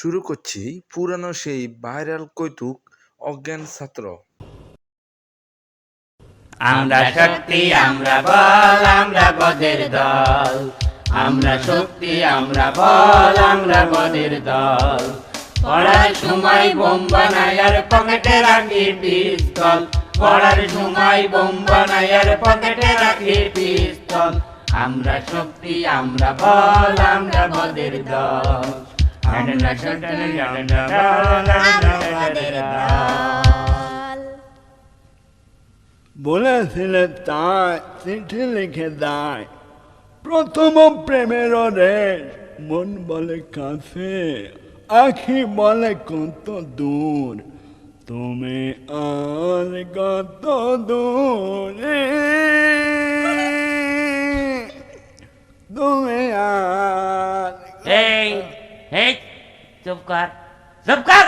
শুরু করছি পুরানো সেই ভাইরাল কৌতুক, অজ্ঞান ছাত্র। আমরা শক্তি, আমরা বল, আমরা বদের দল। আমরা শক্তি, আমরা বল, আমরা বদের দল। পড়ার সময় বোম বানাই আর পকেটে রাখি পিস্তল। পড়ার সময় বোম বানাই আর পকেটে রাখি পিস্তল। আমরা শক্তি, আমরা বল, আমরা বদের দল। আমরা তাই চিঠি লিখে দেয় প্রথম প্রেমের রেশ, মন বলে কাছে, আখি বলে কত দূর। তুমি আর কত দূরে, তুমি আর এই চুপ কর চুপ কর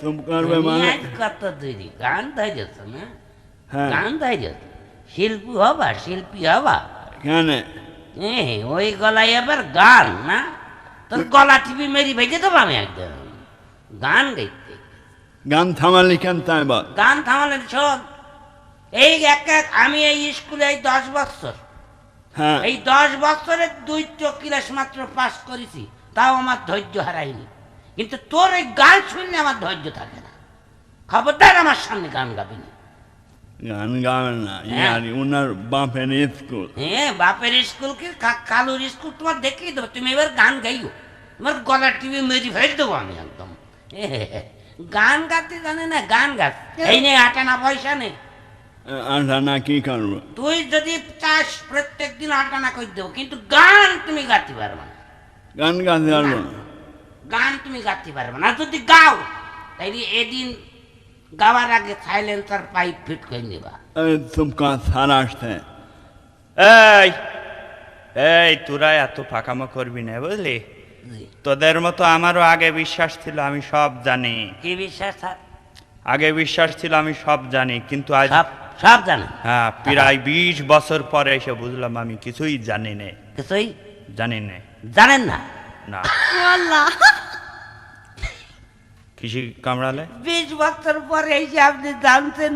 চুপ করবে মানে কত দেরি গান ধৈর্য না হ্যাঁ গান ধৈর্য শিল্পী হবা শিল্পী হবা কেন ওই গলায় এবার গান না তোর গলা টিপি মেরি ভেজে দেবো আমি একদম গান গাইতে গান থামালি কেন তাই বল গান থামালে শোন এই এক এক আমি এই স্কুলে এই দশ বছর। হ্যাঁ। এই দশ বছরের দুই ক্লাস মাত্র পাস করেছি। তাও আমার ধৈর্য হারাইনি কিন্তু তোর এই গান শুনলে আমার ধৈর্য থাকে না। খবরদার আমার সামনে গান গাবি না গান গাবে না হ্যাঁ। ইয়ার উনার বাপের স্কুল। হ্যাঁ বাপের স্কুল কি? কালুর স্কুল? তোমার দেখিয়ে দেবো তুমি এবার গান গাইও। তোমার গলা টিভি মেরি ফেল দেবো আমি একদম। এ, গান গাতে জানে না গান গাছ এই নে আটানা পয়সা নেই আচ্ছা না কি করব? তুই যদি চাস প্রত্যেক দিন আটানা করে দেবো কিন্তু গান তুমি গাতে পারবে না। গান গাইতে পারব না। গান তুমি গাতে পারবে না। যদি গাও তাইলে এদিন গাওয়ার আগে সাইলেন্সার পাইপ ফিট করে নেবা। এই তুম কাজ সার আসতে এই এই তোরা এত পাকামো করবি না বুঝলি? তোদের মতো আমারও আগে বিশ্বাস ছিল আমি সব জানি। কি বিশ্বাস আগে বিশ্বাস ছিল আমি সব জানি কিন্তু আজ সব সব জানে? হ্যাঁ প্রায় বিশ বছর পরে এসে বুঝলাম আমি কিছুই জানি না। কিছুই? জানি না। জানেন না? কামড়ালে? বিশ বছর পরে এই যে আপনি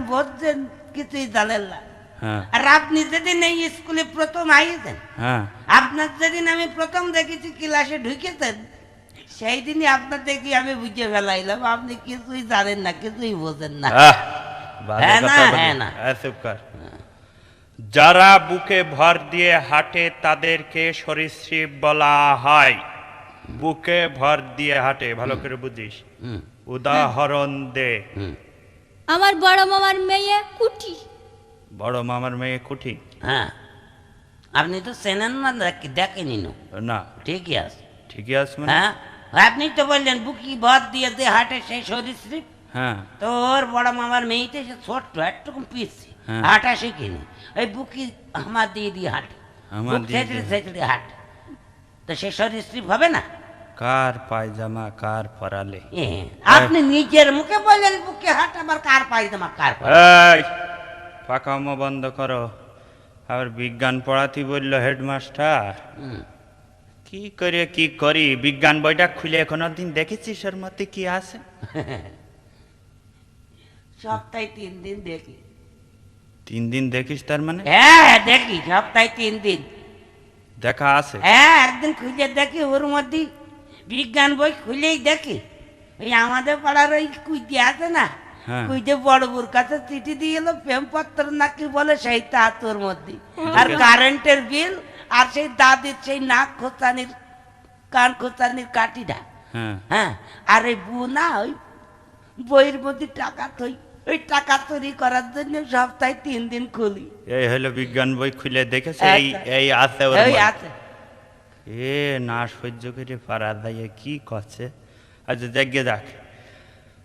বুঝছেন কিছুই জানেন না। হ্যাঁ। আর আপনি যেদিন এই স্কুলে প্রথম আইয়েছেন হ্যাঁ। আপনার যেদিন আমি প্রথম দেখেছি ক্লাসে ঢুকেছেন সেই দিনই আপনার দেখি আমি বুঝে ফেলাইলাম আপনি কিছুই জানেন না কিছুই বোঝেন না। হ্যাঁ না, হ্যাঁ না। যারা বুকে ভর দিয়ে হাঁটে তাদেরকে সরীসৃপ বলা হয়। বুকে ভর দিয়ে হাঁটে ভালো করে বুঝিস। হুম, উদাহরণ দে। হুম, আমার বড় মামার মেয়ে কুটি। বড় মামার মেয়ে কুঠি হ্যাঁ। আপনি তো চেনেন না দেখ- দেখেনি নো না। ঠিকই আছে। ঠিকই আছে মানে? হ্যাঁ। আপনি তো বললেন বুকি ভর দিয়ে যে হাটে সেই সরীসৃপ। হ্যাঁ। তো ওর বড় মামার মেয়েতে সে ছোট্ট একটুকু পিসছে হ্যাঁ। হাঁটা শিখিনি ওই বুকি আমার দিয়ে দিয়ে হাঁটে। ছেঁচড়ে ছেঁচড়ে হাঁটে। তো সে সরীসৃপ হবে না? কার পায়জামা কার পরালে? আপনি নিজের মুখে বললেন বুকে হাট আমার কার পায়জামা কার এই পাকামো বন্ধ করো। আবার বিজ্ঞান পড়াতে বলল হেডমাস্টার। কি করে কি করি? বিজ্ঞান বইটা খুলে কোনো দিন দেখেছিস ওর মধ্যে কি আছে? সপ্তাহে তিন দিন দেখি। তিন দিন দেখিস তার মানে? হ্যাঁ দেখি সপ্তাহে তিন দিন। দেখা আছে। হ্যাঁ একদিন খুঁজে দেখি ওর মধ্যে বিজ্ঞান বই খুলেই দেখি। ওই আমাদের পাড়ার ওই কুইতে আছে না? হ্যাঁ। কুইতে বড় বুর কাছে চিঠি দিয়ে এলো প্রেমপত্র নাকি বলে সেইটা তোর মধ্যে। আর কারেন্টের বিল আর সেই দাদির সেই নাক খোঁচানির কান খোঁচানির কাঠিটা। হ্যাঁ। হ্যাঁ আর এই বউ না ওই বইয়ের মধ্যে টাকা থই ওই টাকা চুরি করার জন্য সপ্তাহে তিন দিন খুলি। এই হলো বিজ্ঞান বই খুলে দেখেছে? এই আচ্ছা। এই আছে ওর ওই আছে। এ না সহ্য করে পারা যায় কি করছে? আচ্ছা দেখে যাক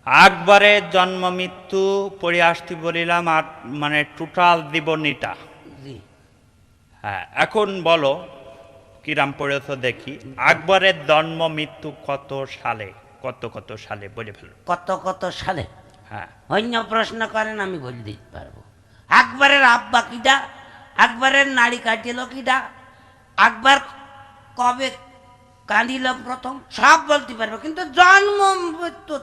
আকবরের জন্ম মৃত্যু পড়ে আসতে বলিলাম আর মানে টোটাল জীবনীটা জি। হ্যাঁ এখন বলো কিরাম পড়েছ দেখি। আকবরের জন্ম মৃত্যু কত সালে? কত কত সালে? বলে ফেলো। কত কত সালে? হ্যাঁ। অন্য প্রশ্ন করেন আমি বলে দিতে পারব। আকবরের আব্বা কিডা? আকবরের নাড়ি কাটিল কিডা? আকবর কবে কাঁদিল প্রথম? সব বলতে পারব কিন্তু জন্ম মৃত্যু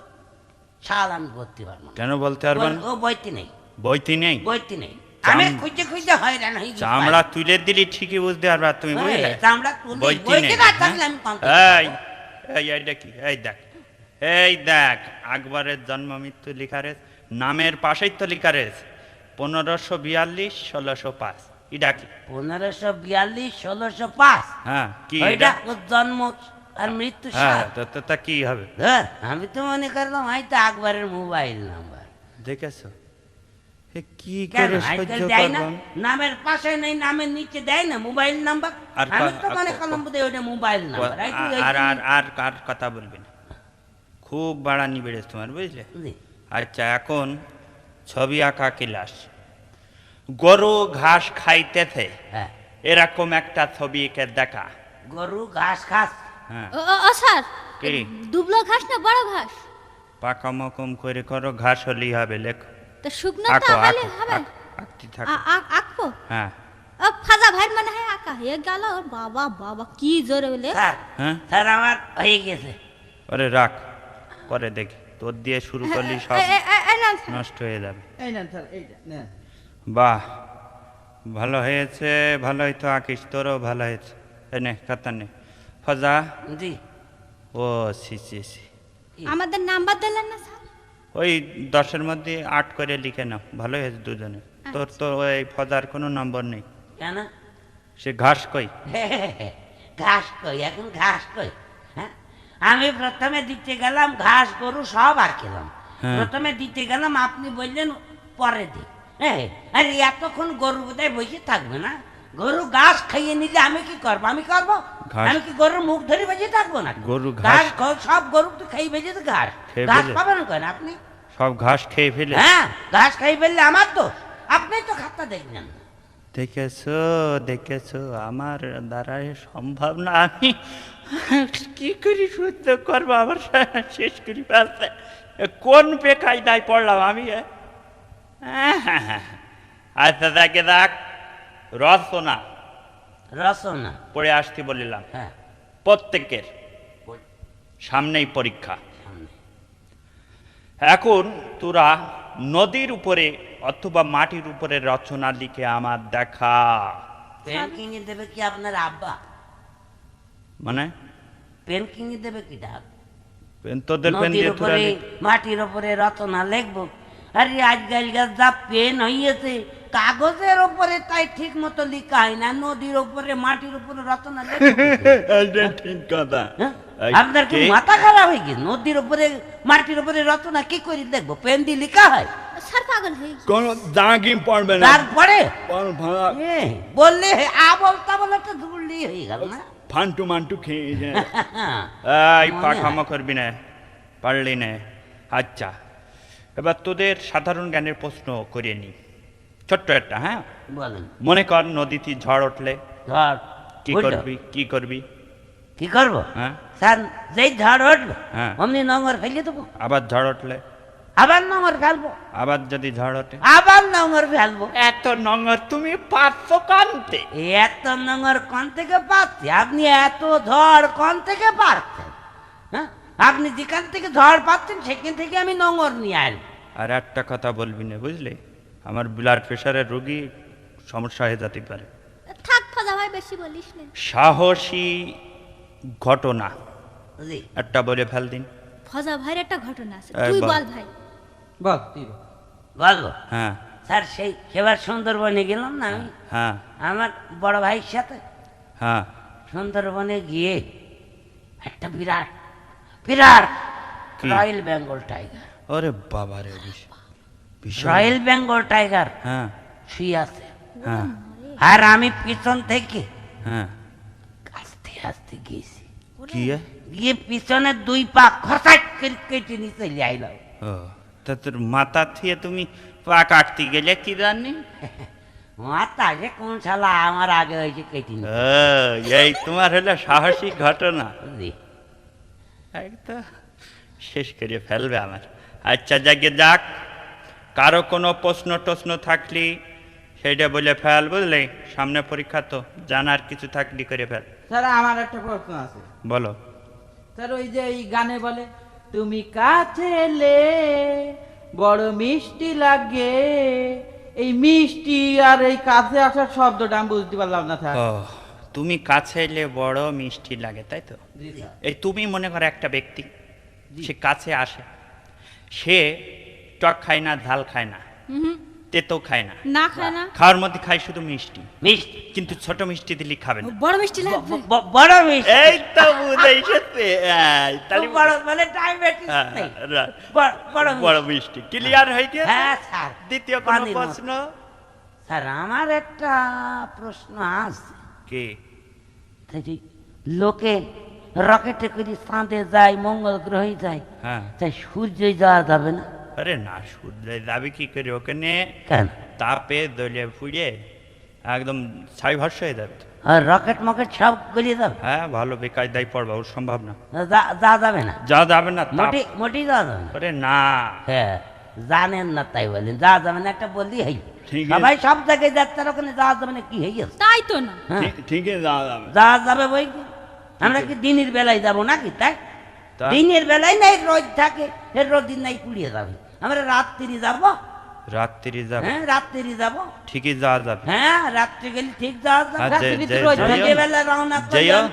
সাল আমি বলতে পারব কেন বলতে পারবেন? ও বইতে নেই। বইতি নেই? বইতে নেই। আমি খুঁজে খুঁজে হয়রান হয়ে গেছি। চামড়া তুলে দিলি ঠিকই বুঝতে পারবা তুমি বুঝলে? চামড়া তুলে বইতে না হ্যাঁ? থাকলে আমি এই এই এই দেখি এই দেখ। এই দেখ আকবরের জন্ম মৃত্যু লিখা রয়েছে নামের পাশেই তো লিখা রয়েছে পনেরোশো বিয়াল্লিশ ষোলোশো পাঁচ। এটা কি? পনেরোশো বিয়াল্লিশ ষোলোশো পাঁচ। হ্যাঁ কি এটা? জন্ম আর মৃত্যু হ্যাঁ তো কি হবে? আমি তো মনে করলাম হয়তো আকবরের মোবাইল নাম্বার। দেখেছ? কি করে সহ্য নামের পাশে নেই নামের নিচে দেয় না মোবাইল নাম্বার। আর আমি তো মনে করলাম বোধহয় ওইটা মোবাইল নাম্বার। আর আর আর কথা বলবি না। খুব বাড়ানি বেড়েছে তোমার বুঝলে। আচ্ছা এখন ছবি আঁকা ক্লাস গরু ঘাস খাইতেছে হ্যাঁ। এরকম একটা ছবি এঁকে দেখা। গরু ঘাস খাস? হ্যাঁ। স্যার কি? দুবলো ঘাস না বড় ঘাস? পাকা মকম করে করো ঘাস হলেই হবে লেখো। তো শুকনো আঁকো তো হলে হবে। আঁক- আঁকতে থাকো। আঁকবো? হ্যাঁ। ও ফাজা ভাই মনে হয় আঁকা হয়ে গেল। বাবা বাবা কি জোরে বলে। স্যার হ্যাঁ? স্যার আমার হয়ে গেছে। ওরে রাখ। পরে দেখি। তোর দিয়ে শুরু করলি সব এ- এ- এ নেন স্যার। নষ্ট হয়ে যাবে। বাহ ভালো হয়েছে ভালোই তো আঁকিস তোরও ভালো হয়েছে। এই নে কথা নে। ফজা? জি। ও সি সি সি আমাদের নাম্বার দিলেন না স্যার? ওই দশের মধ্যে আট করে লিখে নাও ভালো হয়েছে দুজনে তোর তো ওই ফজার কোনো নম্বর নেই। কেন? সে ঘাস কই? ঘাস কই এখন ঘাস কই? হ্যাঁ আমি প্রথমে দিতে গেলাম ঘাস গরু সব আর হ্যাঁ। প্রথমে দিতে গেলাম আপনি বললেন পরে দি। হ্যাঁ আরে এতক্ষণ গরু বোধহয় বসে থাকবে না। গরু ঘাস খাইয়ে নিলে আমি কি করব? আমি করব? আমি কি গরুর মুখ ধরে বেঁচে থাকব না গরু ঘাস- সব গরু তো খাই বেঁচে তো ঘাস ঘাস? পাবেন কেন আপনি? সব ঘাস খেয়ে ফেলে। হ্যাঁ ঘাস খাই ফেললে আমার তো আপনি তো খাতা দেখলেন। না। দেখেছ দেখেছ আমার দ্বারা সম্ভব না আমি কি করি সহ্য করব? আমার শেষ করি ফেলতে। এ কোন বেকায়দায় পড়লাম আমি এ? আচ্ছা দেখে দেখ। রচনা। রসনা পড়ে আসতে বলিলাম। হ্যাঁ। প্রত্যেকের। সামনেই পরীক্ষা। এখন তোরা নদীর উপরে অথবা মাটির উপরে রচনা লিখে আমার দেখা। কিনে দেবে কি আপনার আব্বা? মানে? পেন কিনে দেবে কি ডাক? পেন তোদের পেন নদীর দিয়ে তোরা উপরে মাটির উপরে রচনা লিখব। আরে আজকালকার যা পেন হইয়েছে কাগজের উপরে তাই ঠিক মতো লিখা হয় না নদীর উপরে মাটির উপরে রচনা লিখব কি করে? এটা ঠিক কথা। হ্যাঁ? আপনার কি মাথা খারাপ হয়ে গেছে? নদীর উপরে মাটির উপরে রচনা কি করে দেখব পেন দিয়ে লিখা হয়? স্যার পাগল গেছে। কোনো দাগি পড়বে না। তারপরে? বললে আবল তাবল একটা ধুলি হয়ে গেল না? ফান্টু মান্টু খেয়ে এই পাখামো করবি না পারলি না আচ্ছা এবার তোদের সাধারণ জ্ঞানের প্রশ্ন করিয়ে নি ছোট্ট একটা হ্যাঁ মনে কর নদীতে ঝড় উঠলে ধর কি করবি কি করবি কি করব হ্যাঁ স্যার যেই ঝড় উঠবে হ্যাঁ। অমনি নোংর ফেলে দেবো আবার ঝড় উঠলে আবার নোংর ফেলব। আবার যদি ঝড় ওঠে? আবার নোংর ফেলব। এত নঙর তুমি পারছ কানতে এত নোংর কোন থেকে পাচ্ছি? আপনি এত ঝড় কোন থেকে পাচ্ছেন? হ্যাঁ? আপনি যেখান থেকে ঝড় পাচ্ছেন সেখান থেকে আমি নোংর নিয়ে আসব। আর একটা কথা বলবি না বুঝলি? আমার ব্লাড প্রেশারের রোগী সমস্যা হয়ে যেতে পারে। থাক ফাজা ভাই বেশি বলিস না। সাহসী ঘটনা। জি। একটা বলে ফেল দিন। ফজা ভাইয়ের একটা ঘটনা আছে। তুই। বল ভাই। বল তুই বলব? হ্যাঁ। স্যার সেই সেবার সুন্দরবনে গেলাম না আমি? হ্যাঁ। আমার বড় ভাইয়ের সাথে। হ্যাঁ। সুন্দরবনে গিয়ে একটা বিরাট বিরাট রয়্যাল বেঙ্গল টাইগার। ওরে বাবা রে রয়্যাল বেঙ্গল টাইগার হ্যাঁ। শুয়ে আছে। হ্যাঁ। আর আমি পিছন থেকে হ্যাঁ। আস্তে আস্তে গেছি। কি গিয়ে পিছনে দুই পা খসাট কেটে নিয়ে চলে আইলাম তা তোর মাথা থেকে তুমি পা কাটতে গেলে কি জানি মাতা যে কোন শালা আমার আগে হয়েছে কেটে এই তোমার হলো সাহসী ঘটনা। একদম শেষ করে ফেলবে আমার আচ্ছা যাকে যাক কারও কোনো প্রশ্ন টশ্ন থাকলে সেইটা বলে ফেল বুঝলি সামনে পরীক্ষা তো জানার কিছু থাকলি করে ফেল স্যার আমার একটা প্রশ্ন আছে বলো স্যার ওই যে এই গানে বলে তুমি কাছে এলে বড় মিষ্টি লাগে। এই মিষ্টি আর এই কাছে আসার শব্দটা আমি বুঝতে পারলাম না স্যার। তুমি কাছে এলে বড় মিষ্টি লাগে তাই তো? এই তুমি মনে করো একটা ব্যক্তি সে কাছে আসে সে টক খায় না ঝাল খায় না। হুম। তেতো খায় না। না খায় না? খাওয়ার মধ্যে খায় শুধু মিষ্টি। মিষ্টি? কিন্তু ছোট মিষ্টি দিলে খাবে না। বড় মিষ্টি লাগবে বড় মিষ্টি? এই তো বুঝাইছে তাহলে বড় মানে ডায়াবেটিস হ্যাঁ, নেই। বড়- বড় মিষ্টি। ক্লিয়ার হয়ে গেছে? হ্যাঁ স্যার। দ্বিতীয় কোন প্রশ্ন? স্যার আমার একটা প্রশ্ন আছে। কি? লোকে রকেটে করে চাঁদে যায় মঙ্গল গ্রহে যায় হ্যাঁ। তাই সূর্যে যাওয়া যাবে না? আরে না সূর্য যাবে কি করে ওখানে তাপে দলে ফুড়ে একদম ছাই হয়ে যাবে আর রকেট মকেট সব গলিয়ে যাবে হ্যাঁ ভালো বেকায়দায় পড়বা ওর সম্ভব না যা- যা যাবে না যা যাবে না মোটি মোটি যাওয়া যাবে না আরে না হ্যাঁ জানেন না তাই বলেন যা যাবে না একটা বললি হই। সবাই সব জায়গায় যাচ্ছে আর ওখানে যাওয়া যাবে না কি হয়ে গেছে তাই তো না হ্যাঁ ঠিক- আছে যাওয়া যাবে যাওয়া যাবে বই আমরা কি দিনের বেলায় যাব নাকি তাই দিনের বেলায় নাই রোদ থাকে এর রোদিন নাই পুড়িয়ে যাবে। আমরা রাত্রি যাব। রাত্রি যাবে। হ্যাঁ রাত্রি যাব। ঠিকই যাওয়া যাবে। হ্যাঁ রাত্রি গেলে ঠিক যাওয়া যাবে। রাত্রি রোদ যেও- থেকে বেলা রওনা যেও করলাম।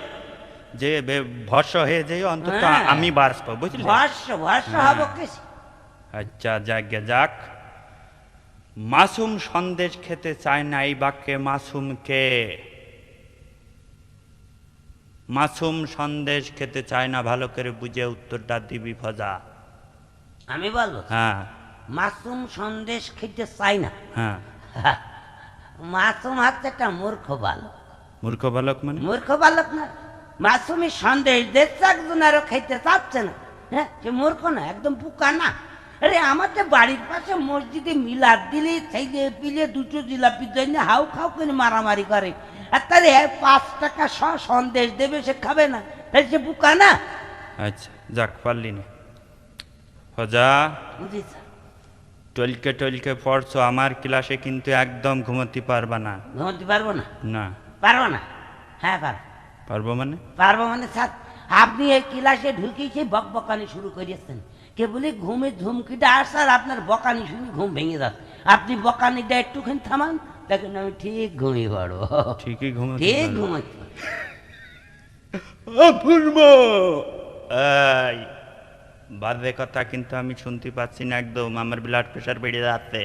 যে বে- হয়ে যেও অন্তত আমি আমি পাবো বুঝলি? ভস্য ভস্য হ্যাঁ। হব কেসি। আচ্ছা যাক যাক। মাসুম সন্দেশ খেতে চায় না এই বাক্যে মাসুমকে। মাসুম সন্দেশ খেতে চায় না ভালো করে বুঝে উত্তরটা দিবি ফজা। আমি বলব? হ্যাঁ। মাসুম সন্দেশ খেতে চাই না। হ্যাঁ। মাসুম হচ্ছে একটা মূর্খ বালক। মূর্খ বালক মানে? মূর্খ বালক না। মাসুমি সন্দেশ দেখছে একজন আরও খাইতে চাচ্ছে না। হ্যাঁ সে মূর্খ না একদম পুকা না। আরে আমাদের বাড়ির পাশে মসজিদে মিলাদ দিলে সেই যে পিলে দুটো জিলাপি জন্য হাউ খাউ করে মারামারি করে। আর তারে পাঁচ টাকা শ সন্দেশ দেবে সে খাবে না। তাই সে পুকা না? আচ্ছা যাক পারলি না। ফজা বুঝিস টলকে টলকে পড়ছো আমার ক্লাসে কিন্তু একদম ঘুমোতে পারবা না। ঘুমোতে পারব না? না। পারব না? হ্যাঁ পারব। পারব মানে? পারব মানে স্যার আপনি এই ক্লাসে ঢুকেই সেই বক বকানি শুরু করিয়েছেন। কে বলে ঘুমে ঝুমকিটা আসছে আর আপনার বকানি শুনে ঘুম ভেঙে যাচ্ছে। আপনি বকানিটা একটুখানি থামান দেখুন আমি ঠিক ঘুমিয়ে পড়ব ঠিকই ঠিক ঘুমাচ্ছি অপূর্ব! এই বাজে কথা কিন্তু আমি শুনতে পাচ্ছি না একদম আমার ব্লাড প্রেশার বেড়ে যাচ্ছে।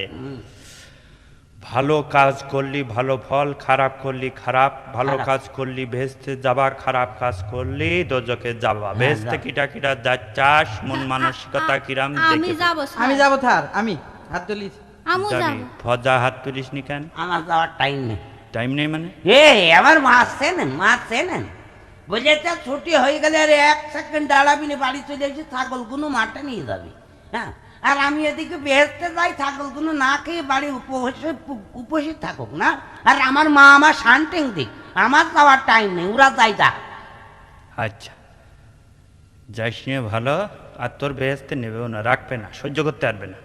ভালো কাজ করলি ভালো ফল খারাপ করলি খারাপ ভালো কাজ করলি ভেস্তে যাবা খারাপ কাজ করলি দোজকে যাবা। হ্যাঁ, ভেস্তে যা। কিটা কিটা যাচ্ছাস মন মানসিকতা কিরাম আমি যাব আমি যাব স্যার আমি। হাত তুলিস। আমু যাবি ফজা হাত তুলিস নি কেন? আমার যাওয়ার টাইম নেই। টাইম নেই মানে? এ আমার মা চেনেন মা চেনেন। বুঝেছে ছুটি হয়ে গেলে আর এক সেকেন্ড দাঁড়াবি না বাড়ি চলে এসে ছাগলগুলো মাঠে নিয়ে যাবি। হ্যাঁ? আর আমি এদিকে বেহেস্তে যাই ছাগলগুলো না খেয়ে বাড়ি উপসে উপসে থাকুক না? আর আমার মা আমার শান্তিং দিক। আমার যাওয়ার টাইম নেই ওরা যাই যা আচ্ছা। যাইস নিয়ে ভালো আর তোর বেহেস্তে নেবেও না রাখবে না সহ্য করতে পারবে না।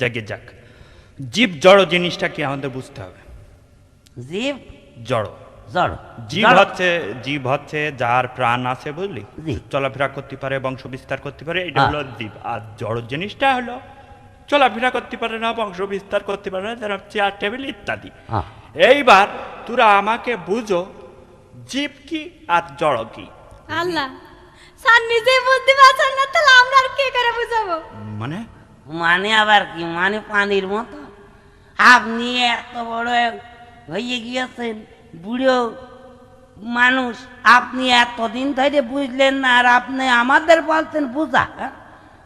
যাকে যাক। জীব জড় জিনিসটা কি আমাদের বুঝতে হবে। জীব জড়। জড়। জীব হচ্ছে জীব হচ্ছে যার প্রাণ আছে বুঝলি? চলাফেরা করতে পারে বংশ বিস্তার করতে পারে এটা হ্যাঁ। হলো জীব। আর জড় জিনিসটা হলো চলাফেরা করতে পারে না বংশ বিস্তার করতে পারে না যারা চেয়ার টেবিল ইত্যাদি। হ্যাঁ। এইবার তোরা আমাকে বুঝো জীব কি আর জড় কি? আল্লাহ স্যার নিজেই বুঝতে পারছেন না তাহলে আমরা আর কে করে বুঝাবো? মানে? মানে আবার কি? মানে পানির মতো? আপনি এত বড় হয়ে গিয়েছেন বুড়ো মানুষ আপনি এতদিন ধরে বুঝলেন না আর আপনি আমাদের বলতেন বুঝা হ্যাঁ?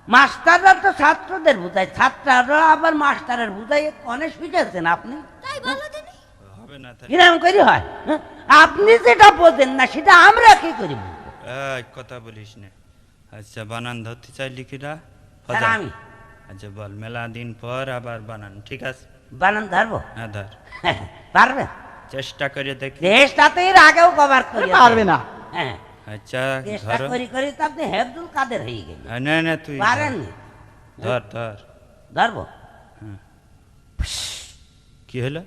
মাস্টাররা তো ছাত্রদের বুঝায় ছাত্ররা আবার মাস্টারের বুঝাই অনেক শিখেছেন আপনি? তাই বলো দিনি। হবে না তাই। কিরম করে হয় হ্যাঁ? আপনি যেটা বোঝেন না সেটা আমরা কি করি? কথা বলিস না। আচ্ছা বানান ধরতে চাইলি কিরা? স্যার, আমি। আচ্ছা বল মেলা দিন পর আবার বানান ঠিক আছে? বানান ধরবো? হ্যাঁ ধর। পারবেন চেষ্টা করে দেখি। দেশটাতে আগেও কভার করি পারবে না। হ্যাঁ। আচ্ছা চেষ্টা করি করি তো আপনি হেফজুল কাদের হয়ে গেল হ্যাঁ, না না তুই ধর। পারেননি? ধর ধর। ধরবো? কি হলো?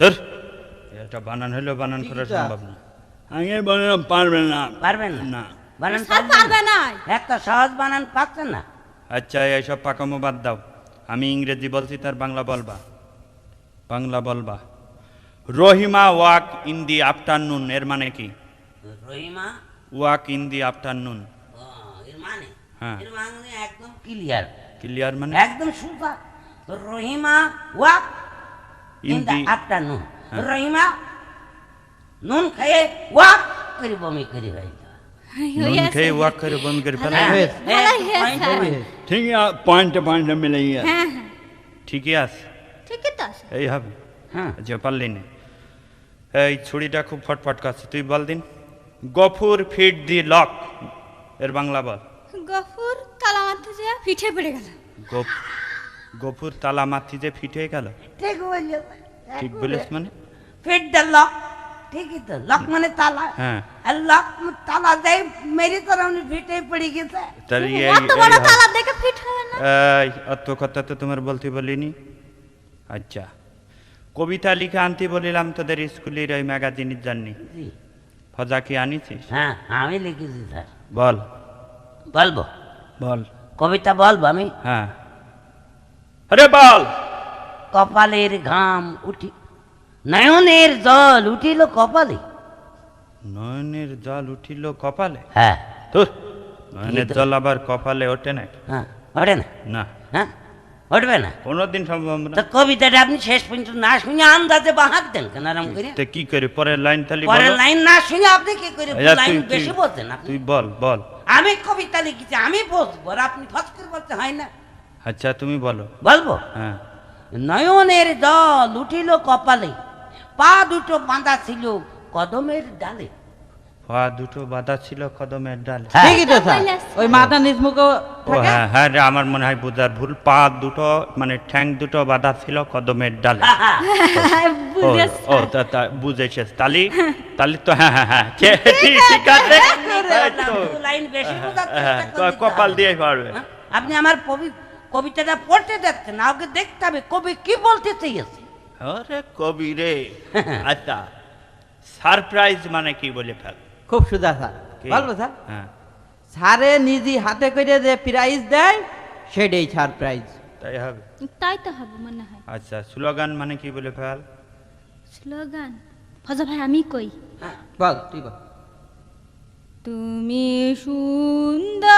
ধর। এটা বানান হলো বানান করা সম্ভব না। আগে বলে পারবেন না। পারবেন না? না। বানান পারবে না? এত সহজ বানান পাচ্ছেন না। আচ্ছা এইসব পাকামো বাদ দাও। আমি ইংরেজি বলছি তার বাংলা বলবা? বাংলা বলবা। Rahima walk in the afternoon এর মানে কি? Rahima walk in the afternoon এর মানে? হ্যাঁ। এর মানে একদম ক্লিয়ার ক্লিয়ার মানে? একদম super Rahima walk in the afternoon. Rahima নুন খেয়ে ওয়াক করে বমি করে ভাই নুন খেয়ে ওয়াক করে বমি করে ফেলা হয়েছে। ঠিক পয়েন্টে পয়েন্টে মিলে গিয়ে হ্যাঁ হ্যাঁ। ঠিকই আছে। ঠিকই তো আছে। এই হবে। হ্যাঁ। যে পারলি না। এই ছুরিটা খুব ফটফট কাছে তুই বল দিন। Gafur fit the lock. এর বাংলা বল। গফুর তালা মারতে যে পিঠে পড়ে গেল। গফ গফুর তালা মাথি যে ফিট হয়ে গেল ঠিক বলিস মানে? Fit the lock. ঠিকই তো লক মানে তালা হ্যাঁ আর লক তালা দেয় মেরি তোর উনি ফিটে পড়ে গেছে অত বড় তালা দেখে ফিট হবে না এই অত কথা তো তোমার বলতে বলিনি আচ্ছা কবিতা লিখে আনতে বলিলাম তোদের স্কুলের ওই ম্যাগাজিনের জাননি জি ফজা কি আনিছিস হ্যাঁ আমি লিখেছি স্যার বল বলব বল কবিতা বলব আমি হ্যাঁ আরে বল কপালের ঘাম উঠি নয়নের জল উঠিল কপালে। নয়নের জল উঠিল কপালে? হ্যাঁ। তোর নয়নের জল আবার কপালে ওঠে না। হ্যাঁ ওঠে না? না। হ্যাঁ উঠবে না? কোনোদিন সম্ভব না। তো কবিতাটা আপনি শেষ পর্যন্ত না শুনে আন্দাজে বাহাত দেন কেন আরাম করে তে কি করে? পরের লাইন তালি পরের লাইন না শুনে আপনি কি করে আচ্ছা, লাইন বেশি বলছেন আপনি? তুই বল বল। আমি কবিতা লিখেছি আমি বলব আর আপনি ফস করে বলতে হয় না। আচ্ছা তুমি বলো। বলব? হ্যাঁ। নয়নের জল উঠিল কপালে পা দুটো বাঁধা ছিল কদমের ডালে। পা দুটো বাধা ছিল কদমের ডালে। হ্যাঁ। ঠিকই তো স্যার। ওই মাথা নিচ মুখো হ্যাঁ হ্যাঁ রে আমার মনে হয় বুঝার ভুল। পা দুটো মানে ঠ্যাং দুটো বাধা ছিল কদমের ডালে। ও বুঝেছ ও তা তা বুঝেছিস। তালি তালি তো হ্যাঁ হ্যাঁ হ্যাঁ। ঠিক ঠিক আছে। এই তো। লাইন বেশি বোঝার হ্যাঁ, চেষ্টা করে দিতে কপাল দিয়ে পারবে। হ্যাঁ? আপনি আমার কবি- কবিতাটা পড়তে যাচ্ছেন না ওকে দেখতে হবে। কবি কি বলতে চেয়েছে? আরে কবি রে। আচ্ছা সারপ্রাইজ মানে কি বলে ফেল? খুব সুদা স্যার? বলব স্যার। হ্যাঁ। নিজে হাতে করে যে প্রাইজ দেয় সেটাই সারপ্রাইজ। তাই হবে? তাই তো হবে মনে হয়। আচ্ছা স্লোগান মানে কি বলে ফেল? স্লোগান? ফজা ভাই আমি কই? বল তুই বল। তুমি সুন্দর।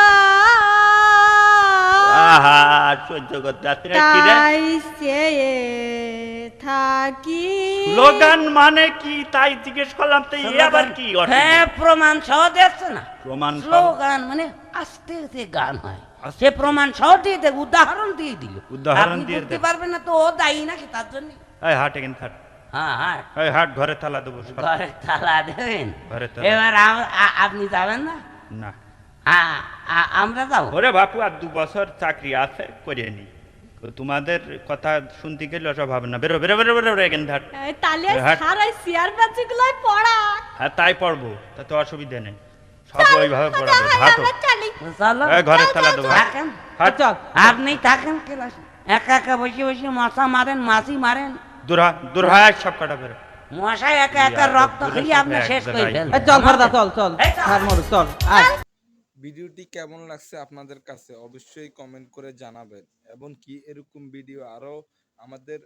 আহা সহ্য করতে আসছে তাই চেয়ে থাকি। স্লোগান মানে কি? তাই জিজ্ঞেস করলাম তো এ আবার কি হ্যাঁ প্রমাণ সহ দেখছে না? প্রমাণ স্লোগান মানে আস্তে আস্তে গান হয়। সে প্রমাণ সহ দিয়ে দেবে উদাহরণ দিয়ে দিল। উদাহরণ আপনি দিয়ে দেবে। পারবেন না তো ও দায়ী নাকি তার জন্য? এই হাট এখানে থাক। হ্যাঁ হ্যাঁ এই হাট ঘরে তালা দেবো ঘরে তালা দেবেন? ঘরে এবার আপনি যাবেন না? না। আ- আমরা যাব। ওরে বাপু আর দু বছর চাকরি আছে করে নি। তোমাদের কথা শুনতে গেলে ওসব হবে না। বেরো বেরো বেরো বেরো বেরো এখানে থাক। তাহলে। সারাই চেয়ার বেঞ্চগুলোই পড়া। হ্যাঁ তাই পড়ব তাতে অসুবিধা নেই। সব ওইভাবে পড়াবো হাঁটো। ঘরে তালা দেবো। থাকেন? হাট। চল আপনি থাকেন ক্লাসে। একা একা বসে বসে মশা মারেন মাছি মারেন। দূর দূর হয় সব কাটা বেরো মশাই একা একা রক্ত খেয়ে এক শেষ করে চল চল চল। চল। চল। ভিডিওটি কেমন লাগছে আপনাদের কাছে অবশ্যই কমেন্ট করে জানাবেন। এবং কি এরকম ভিডিও আরও আমাদের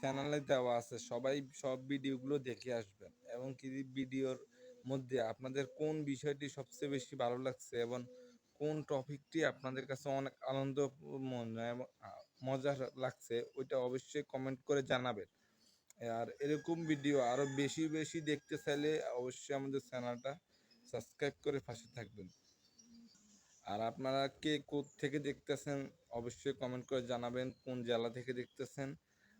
চ্যানেলে দেওয়া আছে, সবাই সব ভিডিওগুলো দেখে আসবেন। এবং কি ভিডিওর মধ্যে আপনাদের কোন বিষয়টি সবচেয়ে বেশি ভালো লাগছে এবং কোন টপিকটি আপনাদের কাছে অনেক আনন্দ এবং মজার লাগছে, ওইটা অবশ্যই কমেন্ট করে জানাবেন। আর এরকম ভিডিও আরও বেশি বেশি দেখতে চাইলে অবশ্যই আমাদের চ্যানেলটা সাবস্ক্রাইব করে পাশে থাকবেন। আর আপনারা কে থেকে দেখতেছেন, অবশ্যই কমেন্ট করে জানাবেন, কোন জেলা থেকে দেখতেছেন।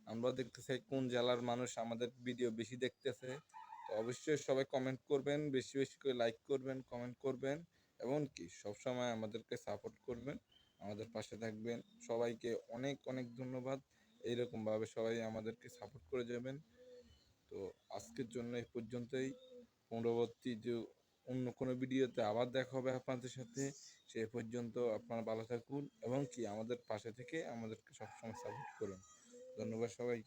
আমরা দেখতে চাই কোন জেলার মানুষ আমাদের ভিডিও বেশি দেখতেছে। তো অবশ্যই সবাই কমেন্ট করবেন, বেশি বেশি করে লাইক করবেন কমেন্ট করবেন এবং কি সবসময় আমাদেরকে সাপোর্ট করবেন, আমাদের পাশে থাকবেন। সবাইকে অনেক অনেক ধন্যবাদ। এইরকমভাবে সবাই আমাদেরকে সাপোর্ট করে যাবেন। তো আজকের জন্য এই পর্যন্তই। পরবর্তী যে অন্য কোনো ভিডিওতে আবার দেখা হবে আপনাদের সাথে। সে পর্যন্ত আপনারা ভালো থাকুন এবং কি আমাদের পাশে থেকে আমাদেরকে সবসময় সাপোর্ট করুন। ধন্যবাদ সবাইকে।